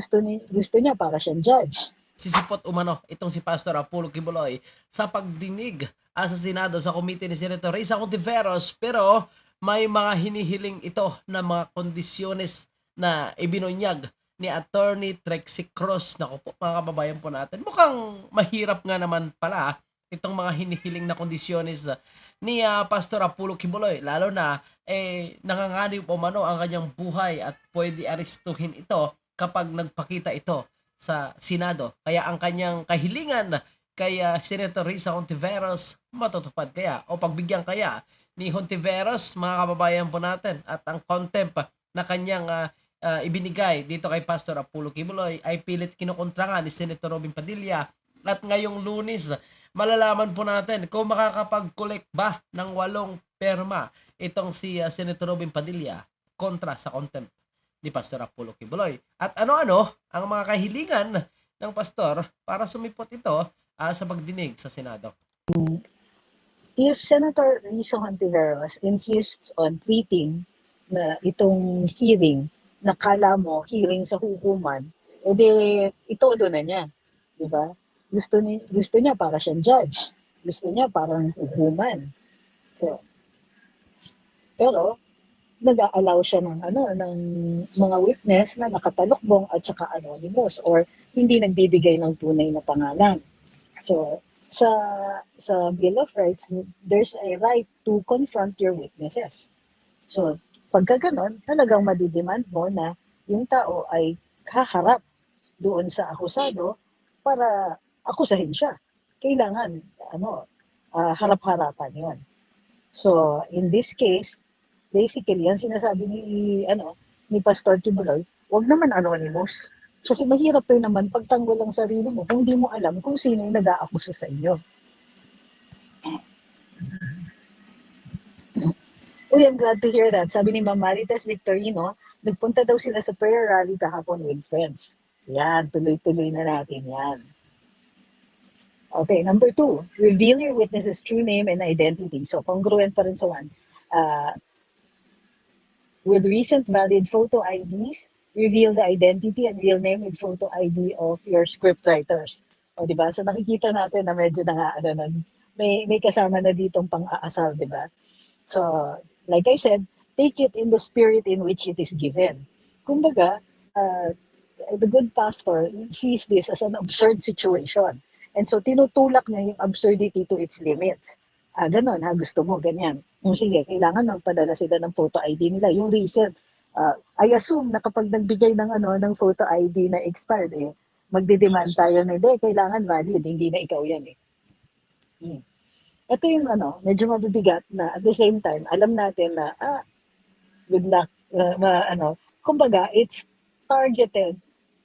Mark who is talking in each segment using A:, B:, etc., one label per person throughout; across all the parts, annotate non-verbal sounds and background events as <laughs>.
A: Gusto, ni, gusto niya para siyang judge.
B: sisipot umano itong si Pastor Apollo Kibuloy sa pagdinig ah, sa Senado sa komite ni Senator Risa Contiveros pero may mga hinihiling ito na mga kondisyones na ibinunyag ni Attorney Trexie Cruz. Naku po mga kababayan po natin. Mukhang mahirap nga naman pala itong mga hinihiling na kondisyones ah, ni ah, Pastor Apollo Kibuloy. Lalo na eh, nanganganib umano ang kanyang buhay at pwede arestuhin ito kapag nagpakita ito sa Senado. Kaya ang kanyang kahilingan kay ah, Senator Risa Hontiveros matutupad kaya o pagbigyan kaya ni Hontiveros mga kababayan po natin. At ang contempt na kanyang ah, ah, ibinigay dito kay Pastor Apollo Kibuloy ay pilit kinukontra nga ni Senator Robin Padilla. At ngayong lunes malalaman po natin kung makakapag-collect ba ng walong perma itong si ah, Senator Robin Padilla kontra sa contempt ni Pastor Apollo Kibuloy. At ano-ano ang mga kahilingan ng pastor para sumipot ito ah, sa pagdinig sa Senado.
A: If Senator Rizzo Hontiveros insists on tweeting na itong hearing, na kala mo hearing sa hukuman, edi itodo na niya. Di ba? Gusto, ni, gusto niya para siyang judge. Gusto niya parang hukuman. So, pero nag-allow siya ng ano ng mga witness na nakatalukbong at saka anonymous or hindi nagbibigay ng tunay na pangalan. So sa sa Bill of Rights, there's a right to confront your witnesses. So pagka ganon, talagang madidemand mo na yung tao ay haharap doon sa akusado para akusahin siya. Kailangan ano ah, harap-harapan 'yon. So in this case, basically, yan sinasabi ni, ano, ni Pastor Tibuloy, wag naman anonymous. Kasi mahirap rin naman pagtanggol ang sarili mo kung hindi mo alam kung sino yung nag-aakusa sa inyo. Uy, I'm glad to hear that. Sabi ni Ma'am Marites Victorino, nagpunta daw sila sa prayer rally kahapon with friends. Yan, tuloy-tuloy na natin yan. Okay, number two, reveal your witness's true name and identity. So, congruent pa rin sa one. Uh, with recent valid photo IDs, reveal the identity and real name with photo ID of your scriptwriters. O, di ba? So, nakikita natin na medyo na ano, nun, may, may kasama na ditong pang-aasal, di ba? So, like I said, take it in the spirit in which it is given. Kumbaga, uh, the good pastor sees this as an absurd situation. And so, tinutulak niya yung absurdity to its limits. Ah, ganon, ha, gusto mo, ganyan. Yung sige, kailangan magpadala sila ng photo ID nila. Yung recent, uh, I assume na kapag nagbigay ng ano ng photo ID na expired eh, magdidemand tayo na hindi, kailangan valid, hindi na ikaw yan eh. Hmm. Ito yung ano, medyo mabibigat na at the same time, alam natin na, ah, good luck, uh, ma, ano, kumbaga, it's targeted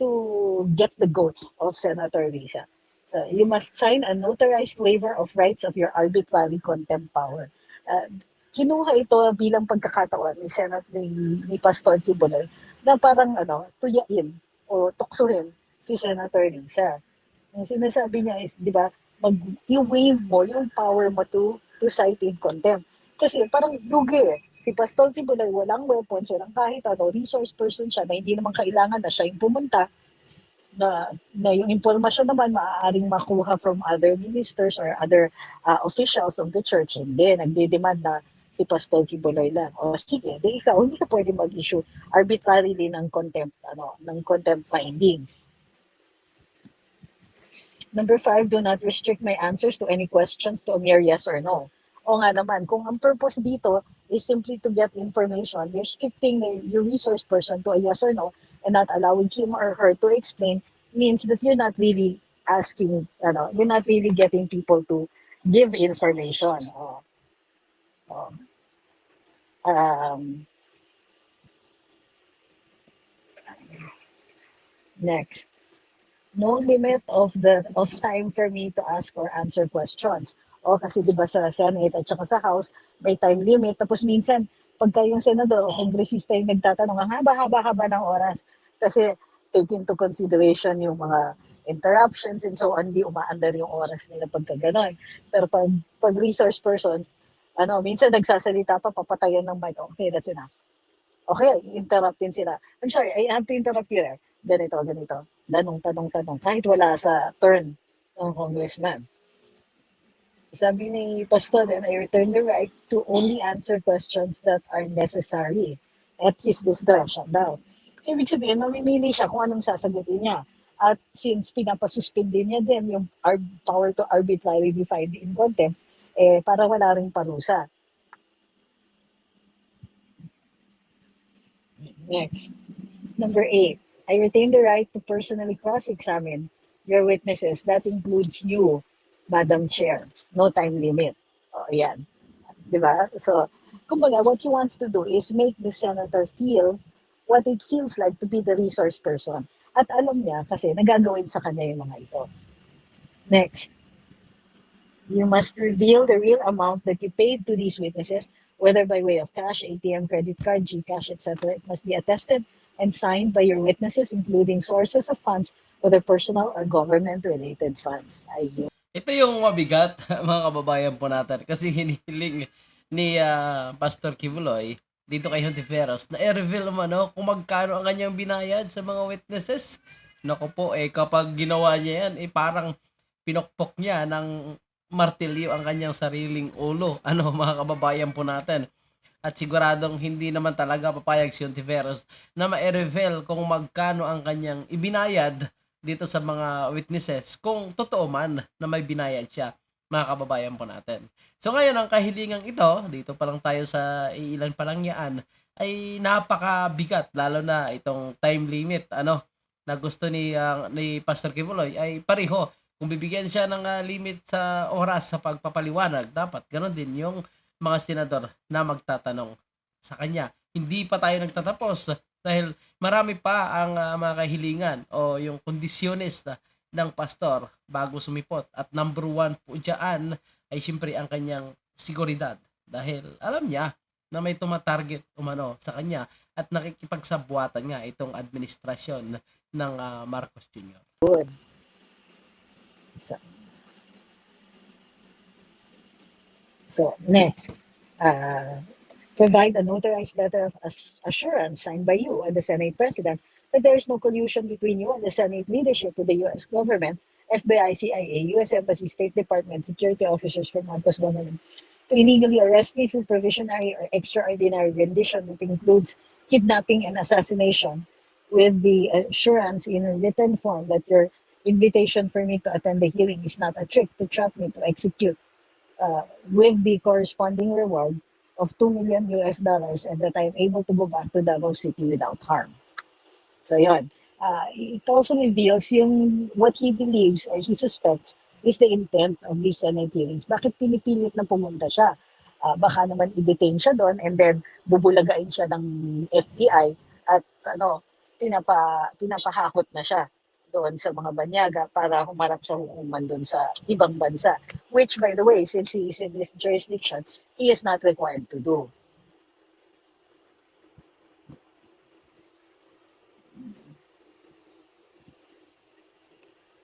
A: to get the goat of Senator Risa. So you must sign a notarized waiver of rights of your arbitrary contempt power. Uh, kinuha ito bilang pagkakataon ni Senate ni, ni Pastor Tibuloy na parang ano, tuyain o tuksuhin si Senator Lisa. Yung sinasabi niya is, di ba, mag i-waive mo yung power mo to to cite in contempt. Kasi parang lugi eh. Si Pastor Tibuloy walang weapons, walang kahit ano, resource person siya na hindi naman kailangan na siya yung pumunta na, na yung impormasyon naman maaaring makuha from other ministers or other uh, officials of the church. Hindi, nagde-demand na si Pastor Kibuloy lang. O sige, di ikaw, hindi ka pwede mag-issue arbitrarily ng contempt, ano, ng contempt findings. Number five, do not restrict my answers to any questions to a mere yes or no. O nga naman, kung ang purpose dito is simply to get information, restricting your resource person to a yes or no and not allowing him or her to explain means that you're not really asking, ano, you're not really getting people to give information. Oh. Oh. Um, next. No limit of the of time for me to ask or answer questions. O kasi 'di ba sa Senate at saka sa House, may time limit. Tapos minsan, pagka yung senador o kongresista yung nagtatanong, ang haba-haba-haba ng oras. Kasi take into consideration yung mga interruptions and so on, di umaandar yung oras nila pagka ganon. Pero pag, pag resource person, ano, minsan nagsasalita pa, papatayan ng mic. Okay, that's enough. Okay, interrupt din sila. I'm sorry, I have to interrupt you there. ganito, ganito. Tanong, tanong, tanong. Kahit wala sa turn ng congressman. Sabi ni Pastor, then I return the right to only answer questions that are necessary at his discretion daw. So, ibig sabihin, mamimili siya kung anong sasagutin niya. At since pinapasuspend din niya din yung power to arbitrarily find in contempt, eh, para wala ring parusa. Next. Number eight, I retain the right to personally cross-examine your witnesses. That includes you, Madam Chair. No time limit. O, yan. Di ba? So, kumbaga, what he wants to do is make the senator feel what it feels like to be the resource person. At alam niya kasi nagagawin sa kanya yung mga ito. Next. You must reveal the real amount that you paid to these witnesses, whether by way of cash, ATM, credit card, GCash, etc. It must be attested and signed by your witnesses, including sources of funds, whether personal or government-related funds. Ayun.
B: Ito yung mabigat, <laughs> mga kababayan po natin. Kasi hinihiling ni ah, Pastor Kibuloy dito kay Hontiveros na i-reveal mo no, kung magkano ang kanyang binayad sa mga witnesses. Naku po, eh kapag ginawa niya yan, eh parang pinokpok niya ng martilyo ang kanyang sariling ulo. <laughs> Ano mga kababayan po natin. At siguradong hindi naman talaga papayag si Hontiveros na ma-reveal kung magkano ang kanyang ibinayad dito sa mga witnesses kung totoo man na may binayad siya mga kababayan po natin. So ngayon ang kahilingang ito, dito pa lang tayo sa ilan pa lang yaan, ay napakabigat lalo na itong time limit ano na gusto ni ah, ni Pastor Kibuloy ay pareho. Kung bibigyan siya ng ah, limit sa oras sa pagpapaliwanag, dapat ganon din yung mga senador na magtatanong sa kanya. Hindi pa tayo nagtatapos dahil marami pa ang ah, mga kahilingan o yung kondisyones na ng pastor bago sumipot. At number one po dyan ay siyempre ang kanyang seguridad. Dahil alam niya na may tumatarget umano sa kanya at nakikipagsabuatan nga itong administrasyon ng ah, Marcos Jr.
A: So, next, uh, provide a notarized letter of ass- assurance signed by you and the Senate President that there is no collusion between you and the Senate leadership with the U.S. government, FBI, CIA, U.S. Embassy, State Department, security officers from Marcos government to illegally arrest me through provisionary or extraordinary rendition that includes kidnapping and assassination with the assurance in a written form that your invitation for me to attend the hearing is not a trick to trap me to execute uh, with the corresponding reward of 2 million US dollars and that I am able to go back to Davao City without harm. So yun. Uh, it also reveals yung what he believes or he suspects is the intent of these Senate hearings. Bakit pinipilit na pumunta siya? Ah, baka naman i-detain siya doon and then bubulagain siya ng FBI at ano, pinapa, pinapahakot na siya doon sa mga banyaga para humarap sa hukuman doon sa ibang bansa. Which, by the way, since he is in this jurisdiction, he is not required to do.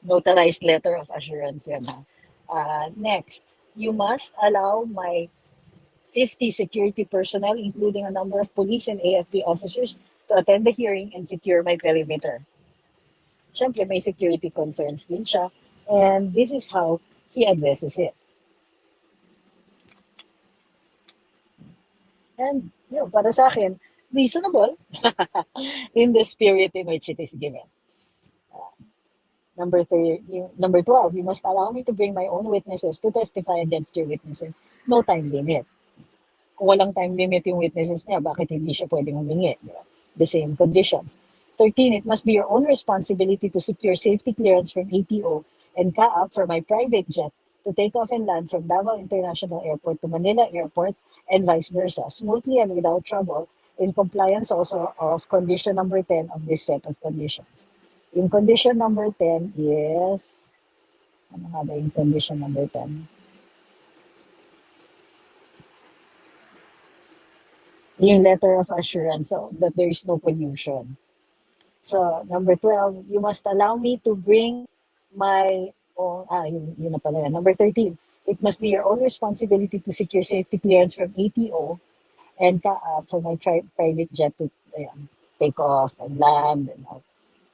A: Notarized letter of assurance yan. Uh, next, you must allow my 50 security personnel, including a number of police and AFP officers, to attend the hearing and secure my perimeter. Siyempre, may security concerns din siya. And this is how he addresses it. And, yun, para sa akin, reasonable <laughs> in the spirit in which it is given. Uh, number three, you, number 12, you must allow me to bring my own witnesses to testify against your witnesses. No time limit. Kung walang time limit yung witnesses niya, bakit hindi siya pwedeng humingi? di ba? The same conditions. 13, it must be your own responsibility to secure safety clearance from ATO and CAAP for my private jet to take off and land from Davao International Airport to Manila Airport and vice versa, smoothly and without trouble, in compliance also of condition number 10 of this set of conditions. In condition number 10 is, ano nga ba yung condition number 10? Yung letter of assurance so that there is no pollution. So, number 12, you must allow me to bring my own, ah, yun, yun na pala yan. Number 13, it must be your own responsibility to secure safety clearance from ATO and CAAP for my tri- private jet to ayan, take off and land and all.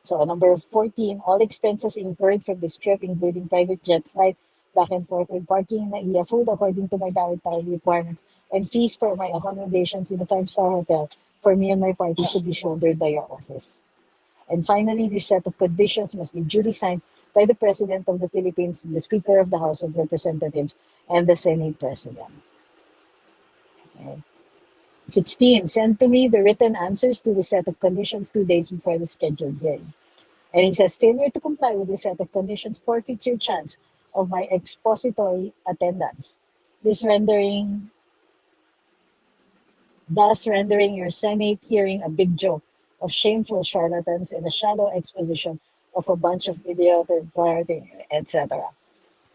A: So number 14, all expenses incurred from this trip, including private jet flight, back and forth and parking na iya food according to my dietary requirements, and fees for my accommodations in a five-star hotel for me and my party should be shouldered by your office. And finally, this set of conditions must be duly signed by the President of the Philippines, the Speaker of the House of Representatives, and the Senate President. Okay. 16. Send to me the written answers to the set of conditions two days before the scheduled hearing. And he says, failure to comply with the set of conditions forfeits your chance of my expository attendance. This rendering, thus rendering your Senate hearing a big joke of shameful charlatans and a shallow exposition of a bunch of idiotic party, etc.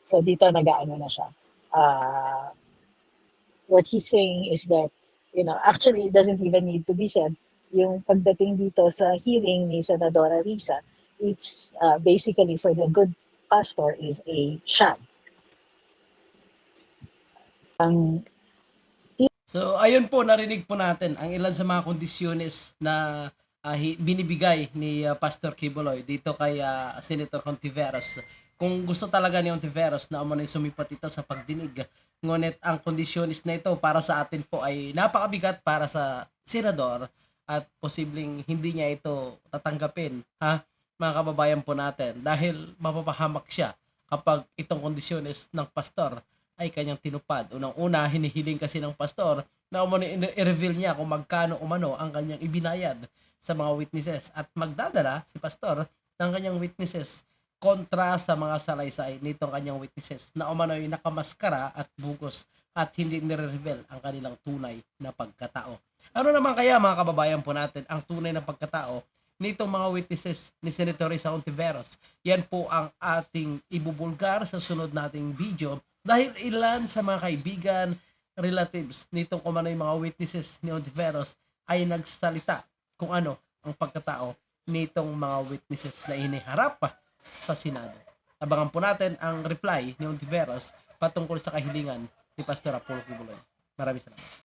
A: So dito nag-ano na siya. Uh, what he's saying is that, you know, actually it doesn't even need to be said. Yung pagdating dito sa hearing ni Senadora Risa, it's uh, basically for the good pastor is a sham. Ang
B: So ayun po narinig po natin ang ilan sa mga kondisyones na hi- binibigay ni ah, Pastor Kibuloy dito kay ah, Senator Contiveros. Kung gusto talaga ni Contiveros na umano'y sumipat ito sa pagdinig, ngunit ang kondisyones na ito para sa atin po ay napakabigat para sa senador at posibleng hindi niya ito tatanggapin, ha? Mga kababayan po natin dahil mapapahamak siya kapag itong kondisyones ng pastor ay kanyang tinupad. Unang-una, hinihiling kasi ng pastor na umano i-reveal niya kung magkano umano ang kanyang ibinayad sa mga witnesses at magdadala si pastor ng kanyang witnesses kontra sa mga salaysay nitong kanyang witnesses na umano'y nakamaskara at bugos at hindi nire-reveal ang kanilang tunay na pagkatao. Ano naman kaya mga kababayan po natin ang tunay na pagkatao nitong mga witnesses ni Senator Risa Ontiveros? Yan po ang ating ibubulgar sa sunod nating video dahil ilan sa mga kaibigan, relatives nitong kumano yung mga witnesses ni Ontiveros ay nagsalita kung ano ang pagkatao nitong mga witnesses na iniharap sa Senado. Abangan po natin ang reply ni Ontiveros patungkol sa kahilingan ni Pastor Apollo Kibuloy. Maraming salamat.